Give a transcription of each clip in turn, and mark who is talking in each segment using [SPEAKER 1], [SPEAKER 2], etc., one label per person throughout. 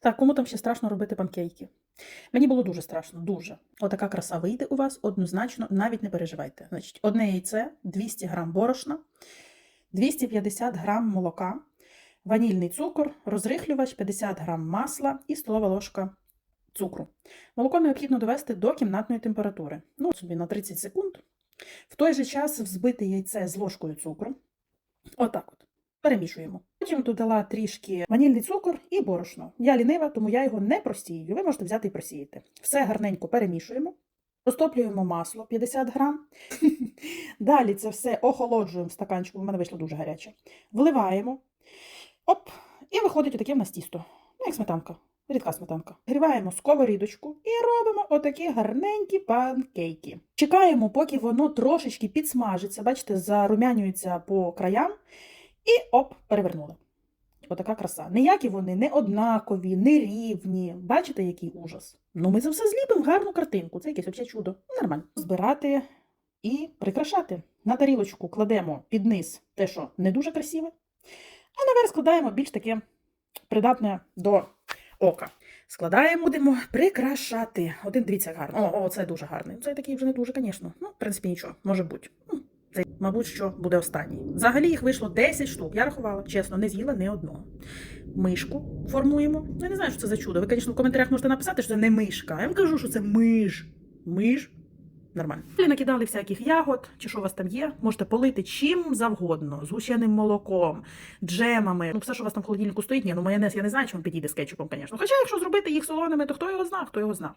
[SPEAKER 1] Так, кому там ще страшно робити панкейки? Мені було дуже страшно, дуже. Отака краса вийде у вас однозначно, навіть не переживайте. Значить, одне яйце, 200 грам борошна, 250 грам молока, ванільний цукор, розрихлювач, 50 грам масла і столова ложка цукру. Молоко необхідно довести до кімнатної температури. Ну, собі на 30 секунд. В той же час взбити яйце з ложкою цукру. Отак от. Перемішуємо. Потім додала трішки ванільний цукор і борошно. Я лінива, тому я його не просію. Ви можете взяти і просіяти. Все гарненько перемішуємо. Розтоплюємо масло 50 грам. Далі це все охолоджуємо в стаканчику, в мене вийшло дуже гаряче. Вливаємо. Оп! І виходить отаке в нас тісто. Ну, як сметанка. Рідка сметанка. Гріваємо сковорідочку і робимо отакі гарненькі панкейки. Чекаємо, поки воно трошечки підсмажиться, бачите, зарумянюється по краям. І оп, перевернули. Отака краса. Ніякі вони не однакові, не рівні. Бачите, який ужас? Ну, ми це все зліпимо в гарну картинку. Це якесь взагалі чудо. Нормально. Збирати і прикрашати. На тарілочку кладемо під низ те, що не дуже красиве, а наверх складаємо більш таке придатне до ока. Складаємо, будемо прикрашати. Один дивіться гарно. О, о, це дуже гарний. Це такий вже не дуже, звісно. Ну, в принципі, нічого, може бути. Це, мабуть, що буде останній. Взагалі їх вийшло 10 штук. Я рахувала, чесно, не з'їла ні одного. Мишку формуємо. Ну, я не знаю, що це за чудо. Ви, звісно, в коментарях можете написати, що це не мишка. Я вам кажу, що це миш. Миш. Нормально. Далі накидали всяких ягод, чи що у вас там є. Можете полити чим завгодно, з гущеним молоком, джемами. Ну, все, що у вас там в холодильнику стоїть, ні, ну майонез я не знаю, чи він підійде з кетчупом, звісно. Хоча, якщо зробити їх солоними, то хто його зна, хто його зна.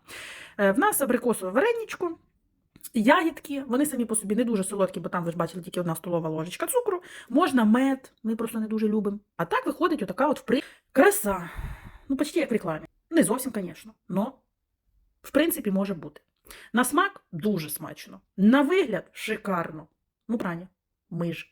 [SPEAKER 1] Е, в нас абрикосове вареничко. Ягідки, вони самі по собі не дуже солодкі, бо там ви ж бачили тільки одна столова ложечка цукру. Можна мед, ми просто не дуже любимо. А так виходить отака от впри... краса. Ну, почти як в рекламі. Не зовсім, звісно, але в принципі може бути. На смак дуже смачно. На вигляд шикарно. Ну, прання, ми ж.